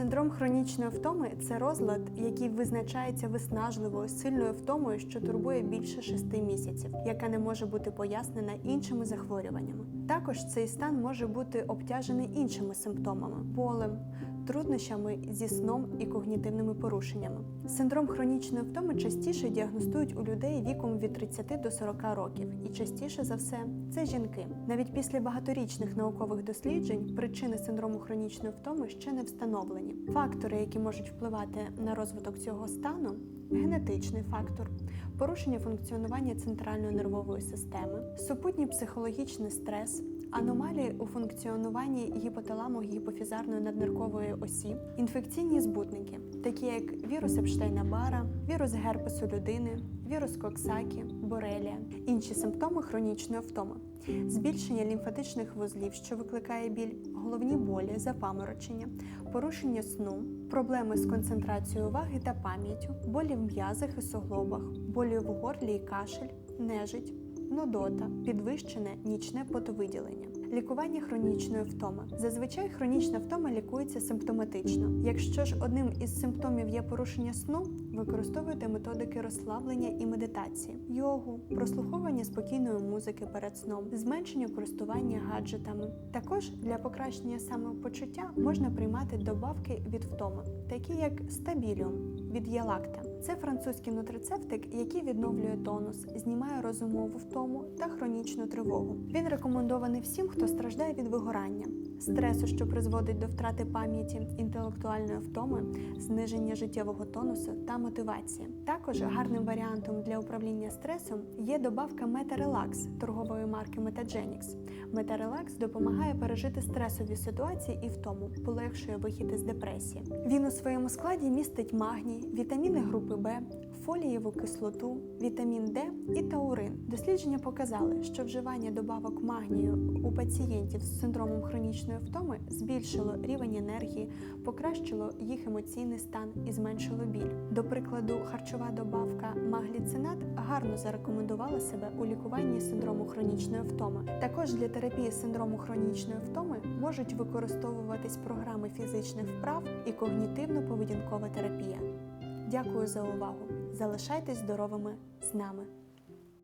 Синдром хронічної втоми це розлад, який визначається виснажливою сильною втомою, що турбує більше шести місяців, яка не може бути пояснена іншими захворюваннями. Також цей стан може бути обтяжений іншими симптомами болем, труднощами зі сном і когнітивними порушеннями. Синдром хронічної втоми частіше діагностують у людей віком від 30 до 40 років, і частіше за все це жінки. Навіть після багаторічних наукових досліджень причини синдрому хронічної втоми ще не встановлені. Фактори, які можуть впливати на розвиток цього стану. Генетичний фактор, порушення функціонування центральної нервової системи, супутній психологічний стрес, аномалії у функціонуванні гіпоталамо-гіпофізарної надниркової осі, інфекційні збутники, такі як вірус Епштейна Бара, вірус герпесу людини, вірус Коксакі, борелія, інші симптоми хронічної втоми, збільшення лімфатичних вузлів, що викликає біль, головні болі, запаморочення, порушення сну, проблеми з концентрацією уваги та пам'яттю, болі в м'язах і суглобах, болі в горлі і кашель, нежить, нудота, підвищене нічне потовиділення. Лікування хронічної втоми. Зазвичай хронічна втома лікується симптоматично. Якщо ж одним із симптомів є порушення сну, використовуйте методики розслаблення і медитації, йогу, прослуховування спокійної музики перед сном, зменшення користування гаджетами. Також для покращення самопочуття можна приймати добавки від втоми, такі як стабіліум від Ялакта. Це французький нутрицептик, який відновлює тонус, знімає розумову втому та хронічну тривогу. Він рекомендований всім, хто страждає від вигорання, стресу, що призводить до втрати пам'яті, інтелектуальної втоми, зниження життєвого тонусу та мотивації. Також гарним варіантом для управління стресом є добавка Метарелакс торгової марки Metagenics. Метарелакс допомагає пережити стресові ситуації і втому, полегшує вихід із депресії. Він у своєму складі містить магній, вітаміни групи Б, фолієву кислоту, вітамін Д і таурин. Дослідження показали, що вживання добавок магнію у пацієнтів з синдромом хронічної втоми збільшило рівень енергії, покращило їх емоційний стан і зменшило біль. До прикладу, харчова добавка магліцинат гарно зарекомендувала себе у лікуванні синдрому хронічної втоми. Також для терапії синдрому хронічної втоми можуть використовуватись програми фізичних вправ і когнітивно-поведінкова терапія. Дякую за увагу! Залишайтесь здоровими з нами!